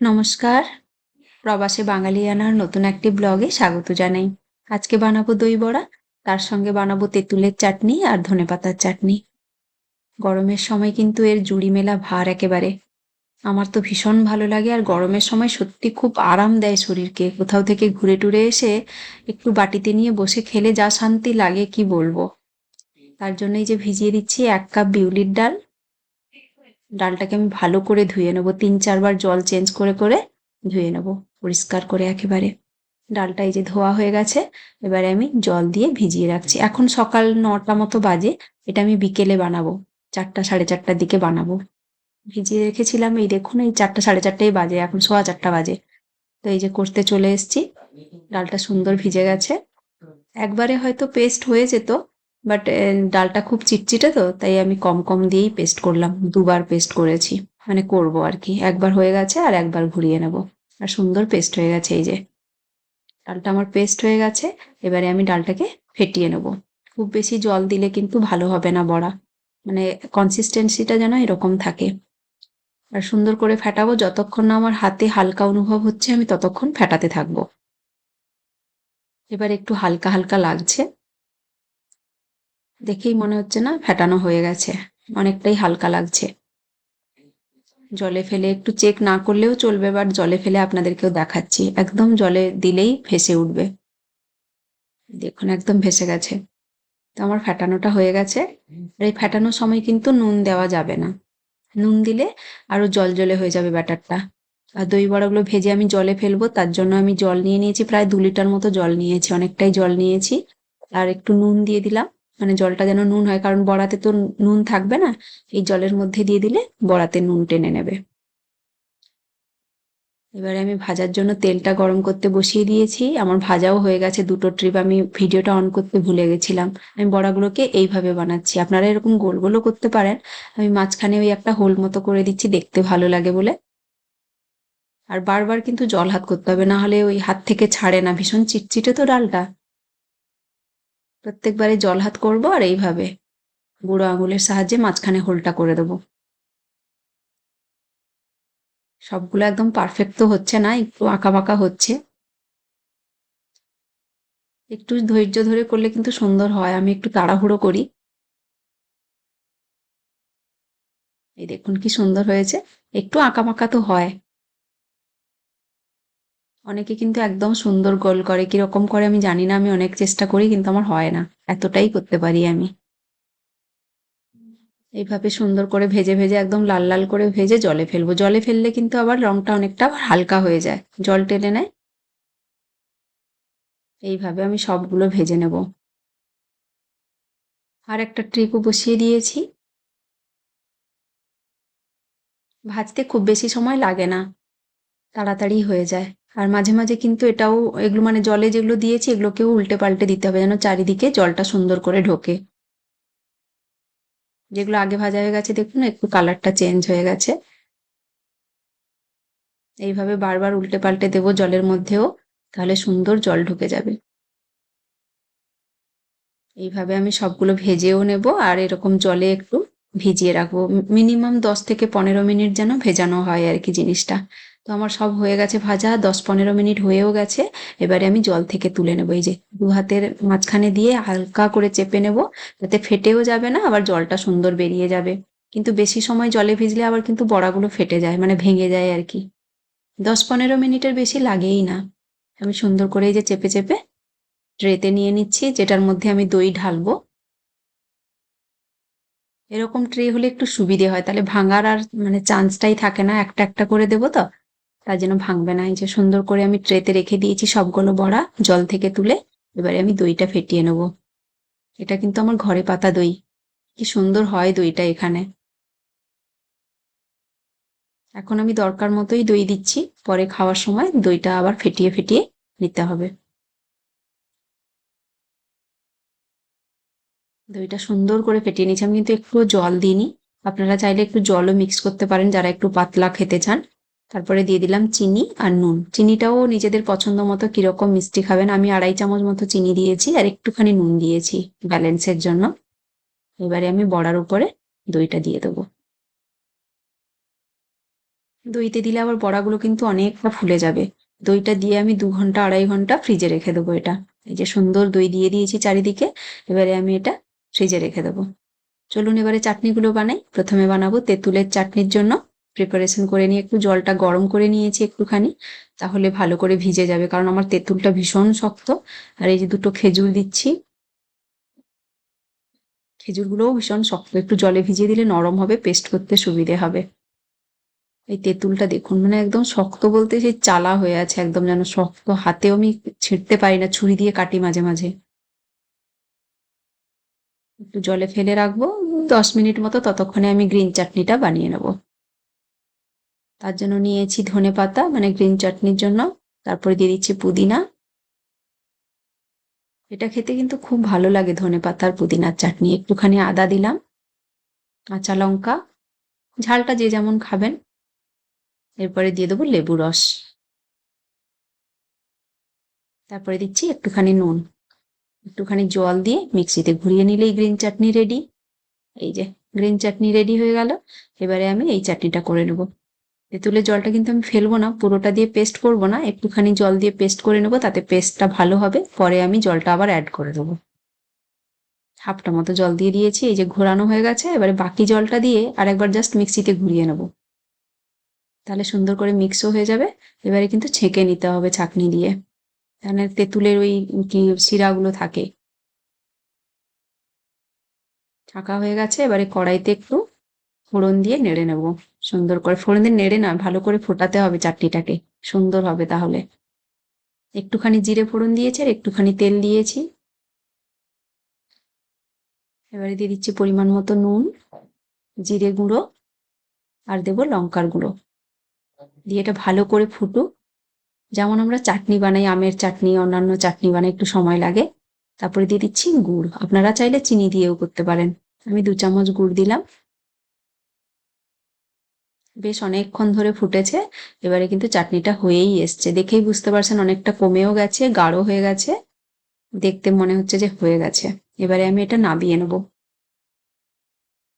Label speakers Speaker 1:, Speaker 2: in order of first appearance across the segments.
Speaker 1: নমস্কার। প্রবাসে বাঙালিয়ানার নতুন একটি ব্লগে স্বাগত জানাই। আজকে বানাবো দই বড়া, তার সঙ্গে বানাবো তেঁতুলের চাটনি আর ধনেপাতার চাটনি। গরমের সময় কিন্তু এর জুড়ি মেলা ভার একেবারে। আমার তো ভীষণ ভালো লাগে আর গরমের সময় সত্যি খুব আরাম দেয় শরীরকে। কোথাও থেকে ঘুরে টুরে এসে একটু বাটিতে নিয়ে বসে খেলে যা শান্তি লাগে, কি বলব? তার জন্যই যে ভিজিয়ে দিচ্ছি এক কাপ বিউলির ডাল ডালটাকে আমি ভালো করে ধুয়ে নেব। তিন, চারবার জল চেঞ্জ করে করে ধুয়ে নেব। পরিষ্কার করে একেবারে। ডালটা এই যে ধোয়া হয়ে গেছে, এবারে আমি জল দিয়ে ভিজিয়ে রাখছি। এখন সকাল নটা মতো বাজে, এটা আমি বিকেলে বানাবো। চারটা, সাড়ে চারটার দিকে বানাবো। ভিজিয়ে রেখেছিলাম, এই দেখুন, এই চারটা, সাড়ে চারটেই বাজে, এখন সোয়া চারটা বাজে। তো এই যে করতে চলে এসছি। ডালটা সুন্দর ভিজে গেছে। একবারে হয়তো পেস্ট হয়ে যেত বাট ডালটা খুব চিটচিটে তো, তাই আমি কম কম দিয়েই পেস্ট করলাম। দুবার পেস্ট করেছি। মানে করব আর কি। একবার হয়ে গেছে আর একবার ঘুরিয়ে নেব। আর সুন্দর পেস্ট হয়ে গেছে এই যে। ডালটা আমার পেস্ট হয়ে গেছে। এবারে আমি ডালটাকে ফেটিয়ে নেব। খুব বেশি জল দিলে কিন্তু ভালো হবে না বড়া। মানে কনসিস্টেন্সিটা যেন এরকম থাকে। আর সুন্দর করে ফেটাবো। যতক্ষণ না আমার হাতে হালকা অনুভব হচ্ছে, আমি ততক্ষণ ফেটাতে থাকব। এবার একটু হালকা হালকা লাগছে। দেখেই মনে হচ্ছে না ফেটানো হয়ে গেছে। অনেকটাই হালকা লাগছে। জলে ফেলে একটু চেক না করলেও চলবে বাট জলে ফেলে আপনাদেরকেও দেখাচ্ছি। একদম জলে দিলেই ভেসে উঠবে। দেখুন, একদম ভেসে গেছে। তো আমার ফেটানোটা হয়ে গেছে। আর এই ফেটানোর সময় কিন্তু নুন দেওয়া যাবে না। নুন দিলে আরও জল জলে হয়ে যাবে ব্যাটারটা। আর দই বড়াগুলো ভেজে আমি জলে ফেলব, তার জন্য আমি জল নিয়ে নিয়েছি, প্রায় দু লিটার মতো জল নিয়েছি, অনেকটাই জল নিয়েছি। আর একটু নুন দিয়ে দিলাম। মানে জলটা যেন নুন হয়, কারণ বড়াতে তো নুন থাকবে না, এই জলের মধ্যে দিয়ে দিলে বড়াতে নুন টেনে নেবে। এবারে আমি ভাজার জন্য তেলটা গরম করতে বসিয়ে দিয়েছি, আমার ভাজাও হয়ে গেছে, দুটো ট্রিপ আমি ভিডিওটা অন করতে ভুলে গেছিলাম। আমি বড়াগুলোকে এইভাবে বানাচ্ছি, আপনারা এরকম গোল গোলও করতে পারেন, আমি মাঝখানে ওই একটা হোল মতো করে দিচ্ছি, দেখতে ভালো লাগে বলে। আর বারবার কিন্তু জল হাত করতে হবে, না হলে ওই হাত থেকে ছাড়ে না, ভীষণ চিটচিটে তো ডালটা। প্রত্যেকবারে জল হাত করব আর এইভাবে বুড়ো আঙুলের সাহায্যে মাঝখানে হোলটা করে দেবো। সবগুলো একদম পারফেক্ট তো হচ্ছে না, একটু আঁকা বাঁকা হচ্ছে। একটু ধৈর্য ধরে করলে কিন্তু সুন্দর হয়, আমি একটু তাড়াহুড়ো করি। এই দেখুন কি সুন্দর হয়েছে, একটু আঁকা বাঁকা তো হয়। অনেকে কিন্তু একদম সুন্দর গোল করে, কীরকম করে আমি জানি না, আমি অনেক চেষ্টা করি কিন্তু আমার হয় না। এতটাই করতে পারি আমি। এইভাবে সুন্দর করে ভেজে ভেজে একদম লাল লাল করে ভেজে জলে ফেলব। জলে ফেললে কিন্তু আবার রংটা অনেকটা হালকা হয়ে যায়। জল টেনে নেয়। এইভাবে আমি সবগুলো ভেজে নেব। আর একটা ট্রিকও বসিয়ে দিয়েছি। ভাজতে খুব বেশি সময় লাগে না। তাড়াতাড়ি হয়ে যায়। আর মাঝে মাঝে কিন্তু এটাও, এগুলো মানে জলে যেগুলো দিয়েছি এগুলোকেও উল্টে পাল্টে দিতে হবে যেন চারিদিকে জলটা সুন্দর করে ঢোকে। যেগুলো আগে ভাজা হয়ে গেছে দেখুন, একটু কালারটা চেঞ্জ হয়ে গেছে। এইভাবে বারবার উল্টে পাল্টে দেবো জলের মধ্যেও, তাহলে সুন্দর জল ঢুকে যাবে। এইভাবে আমি সবগুলো ভেজেও নেব আর এরকম জলে একটু ভিজিয়ে রাখব। মিনিমাম দশ থেকে পনেরো মিনিট যেন ভেজানো হয় আর কি জিনিসটা। তো আমার সব হয়ে গেছে ভাজা, দশ পনেরো মিনিট হয়েও গেছে। এবারে আমি জল থেকে তুলে নেব, এই যে দু হাতের মাঝখানে দিয়ে হালকা করে চেপে নেব, যাতে ফেটেও যাবে না, আবার জলটা সুন্দর বেরিয়ে যাবে। কিন্তু বেশি সময় জলে ভিজলে আবার কিন্তু বড়াগুলো ফেটে যায় মানে ভেঙে যায় আর কি। দশ পনেরো মিনিটের বেশি লাগেই না। আমি সুন্দর করে এই যে চেপে চেপে ট্রেতে নিয়ে নিচ্ছি, যেটার মধ্যে আমি দই ঢালবো। এরকম ট্রে হলে একটু সুবিধে হয়, তাহলে ভাঙার আর মানে চান্সটাই থাকে না, একটা একটা করে দেবো তো। তার যেন ভাঙবে না। এই যে সুন্দর করে আমি ট্রেতে রেখে দিয়েছি সবগুলো বড়া, জল থেকে তুলে এবারে আমি দইটা ফেটিয়ে নেব। এটা কিন্তু আমার ঘরে পাতা দই। কি সুন্দর হয় দইটা এখানে। এখন আমি দরকার মতোই দই দিচ্ছি। পরে খাওয়ার সময় দইটা আবার ফেটিয়ে ফেটিয়ে নিতে হবে। দইটা সুন্দর করে ফেটিয়ে নিয়েছি। আমি কিন্তু একটু জল দিইনি। আপনারা চাইলে একটু জলও মিক্স করতে পারেন। যারা একটু পাতলা খেতে চান তারপরে দিয়ে দিলাম চিনি আর নুন। চিনিটাও নিজেদের পছন্দ মতো কীরকম মিষ্টি খাবেন, আমি আড়াই চামচ মতো চিনি দিয়েছি আর একটুখানি নুন দিয়েছি ব্যালেন্সের জন্য। এবারে আমি বড়ার উপরে দইটা দিয়ে দেবো। দইতে দিলে আবার বড়াগুলো কিন্তু অনেকটা ফুলে যাবে। দইটা দিয়ে আমি দু ঘণ্টা, আড়াই ঘণ্টা ফ্রিজে রেখে দেবো এটা। এই যে সুন্দর দই দিয়ে দিয়েছি চারিদিকে, এবারে আমি এটা ফ্রিজে রেখে দেবো। চলুন এবারে চাটনিগুলো বানাই। প্রথমে বানাবো তেঁতুলের চাটনির জন্য। প্রিপারেশন করে নিয়ে একটু জলটা গরম করে নিয়েছি একটুখানি, তাহলে ভালো করে ভিজে যাবে। কারণ আমার তেঁতুলটা ভীষণ শক্ত, আর এই যে দুটো খেজুর দিচ্ছি, খেজুরগুলোও ভীষণ শক্ত। একটু জলে ভিজিয়ে দিলে নরম হবে পেস্ট করতে সুবিধে হবে। এই তেঁতুলটা দেখুন মানে একদম শক্ত বলতে সেই চালা হয়ে আছে, একদম যেন শক্ত। হাতেও আমি ছিঁড়তে পারি না, ছুরি দিয়ে কাটি মাঝে মাঝে। একটু জলে ফেলে রাখব, দশ মিনিট মতো ততক্ষণে আমি গ্রিন চাটনিটা বানিয়ে নেব। তার জন্য নিয়েছি ধনে পাতা মানে গ্রিন চাটনির জন্য। তারপরে দিয়ে দিচ্ছি পুদিনা। এটা খেতে কিন্তু খুব ভালো লাগে ধনে পাতার পুদিনার চাটনি একটুখানি আদা দিলাম, কাঁচা লঙ্কা, ঝালটা যে যেমন খাবেন। এরপরে দিয়ে দেবো লেবু রস। তারপরে দিচ্ছি একটুখানি নুন। একটুখানি জল দিয়ে মিক্সিতে ঘুরিয়ে নিলেই গ্রিন চাটনি রেডি এই যে গ্রিন চাটনি রেডি হয়ে গেল। এবারে আমি এই চাটনিটা করে নেব। তেঁতুলের জলটা কিন্তু আমি ফেলব না, পুরোটা দিয়ে পেস্ট করব না, একটুখানি জল দিয়ে পেস্ট করে নেব, তাতে পেস্টটা ভালো হবে, পরে আমি জলটা আবার অ্যাড করে দেবো। হাফটা মতো জল দিয়ে দিয়েছি, এই যে ঘোরানো হয়ে গেছে, এবারে বাকি জলটা দিয়ে আরেকবার জাস্ট মিক্সিতে ঘুরিয়ে নেব। তাহলে সুন্দর করে মিক্সও হয়ে যাবে, এবারে কিন্তু ছেঁকে নিতে হবে ছাঁকনি দিয়ে, তাহলে তেঁতুলের ওই কি শিরাগুলো থাকে। ছাঁকা হয়ে গেছে, এবারে কড়াইতে একটু ফোড়ন দিয়ে নেড়ে নেব। সুন্দর করে ফোড়ন দিয়ে নেড়ে না ভালো করে ফোটাতে হবে চাটনিটাকে। সুন্দর হবে তাহলে। একটুখানি জিরে ফোড়ন দিয়েছি আর একটুখানি তেল দিয়েছি। এবারে দিয়ে দিচ্ছি পরিমাণ মতো নুন, জিরে গুঁড়ো আর দেবো লঙ্কার গুঁড়ো। দিয়ে এটা ভালো করে ফুটুক। যেমন আমরা চাটনি বানাই, আমের চাটনি, অন্যান্য চাটনি বানাই, একটু সময় লাগে। তারপরে দিয়ে দিচ্ছি গুড়। আপনারা চাইলে চিনি দিয়েও করতে পারেন। আমি দু চামচ গুড় দিলাম। বেশ অনেকক্ষণ ধরে ফুটেছে। এবারে কিন্তু চাটনিটা হয়েই এসছে। দেখেই বুঝতে পারছেন অনেকটা কমেও গেছে, গাঢ় হয়ে গেছে। দেখতে মনে হচ্ছে যে হয়ে গেছে। এবারে আমি এটা নাবিয়ে নেব।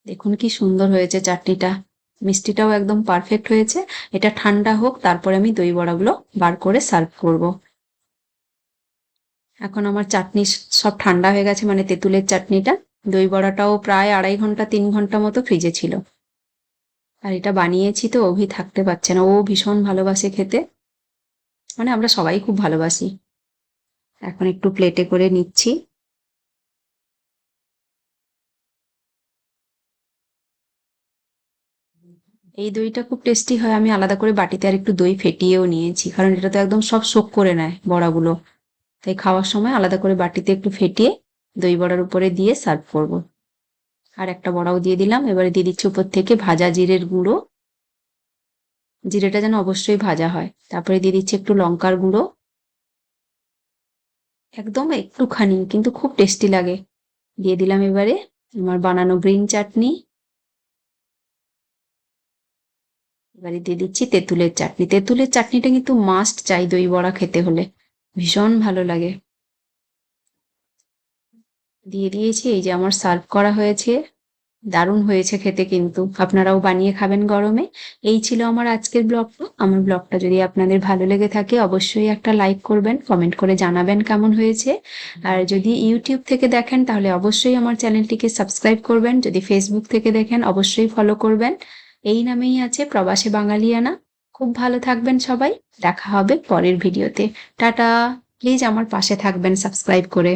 Speaker 1: দেখুন কি সুন্দর হয়েছে চাটনিটা। মিষ্টিটাও একদম পারফেক্ট হয়েছে। এটা ঠান্ডা হোক, তারপরে আমি দই বড়াগুলো বার করে সার্ভ করব। এখন আমার চাটনি সব ঠান্ডা হয়ে গেছে মানে তেঁতুলের চাটনিটা। দই বড়াটাও প্রায় আড়াই ঘণ্টা, তিন ঘণ্টা মতো ফ্রিজে ছিল। আর এটা বানিয়েছি তো অভি থাকতে পারছে না। ও ভীষণ ভালোবাসে খেতে। মানে আমরা সবাই খুব ভালোবাসি। এখন একটু প্লেটে করে নিচ্ছি। এই দইটা খুব টেস্টি হয়। আমি আলাদা করে বাটিতে আর একটু দই ফেটিয়েও নিয়েছি। কারণ এটা তো একদম সব শোক করে নেয় বড়াগুলো। তাই খাওয়ার সময় আলাদা করে বাটিতে একটু ফেটিয়ে দই বড়ার উপরে দিয়ে সার্ভ করব। আর একটা বড়াও দিয়ে দিলাম। এবারে দিয়ে দিচ্ছি উপর থেকে ভাজা জিরের গুঁড়ো। জিরেটা যেন অবশ্যই ভাজা হয়। তারপরে দিয়ে দিচ্ছি একটু লঙ্কার গুঁড়ো। একদম একটুখানি, কিন্তু খুব টেস্টি লাগে। দিয়ে দিলাম এবারে আমার বানানো গ্রিন চাটনি। এবারে দিয়ে দিচ্ছি তেঁতুলের চাটনি। তেঁতুলের চাটনিটা কিন্তু মাস্ট চাই দই বড়া খেতে হলে। ভীষণ ভালো লাগে। দিয়ে দিয়েছি, এই যে আমার সার্ভ করা হয়েছে। দারুণ হয়েছে খেতে কিন্তু। আপনারাও বানিয়ে খাবেন গরমে। এই ছিল আমার আজকের ব্লগটা। আমার ব্লগটা যদি আপনাদের ভালো লেগে থাকে, অবশ্যই একটা লাইক করবেন, কমেন্ট করে জানাবেন কেমন হয়েছে। আর যদি ইউটিউব থেকে দেখেন, তাহলে অবশ্যই আমার চ্যানেলটিকে সাবস্ক্রাইব করবেন। যদি ফেসবুক থেকে দেখেন, অবশ্যই ফলো করবেন। এই নামেই আছে প্রবাসে বাঙালিয়ানা। খুব ভালো থাকবেন সবাই। দেখা হবে পরের ভিডিওতে। টাটা। প্লিজ আমার পাশে থাকবেন সাবস্ক্রাইব করে।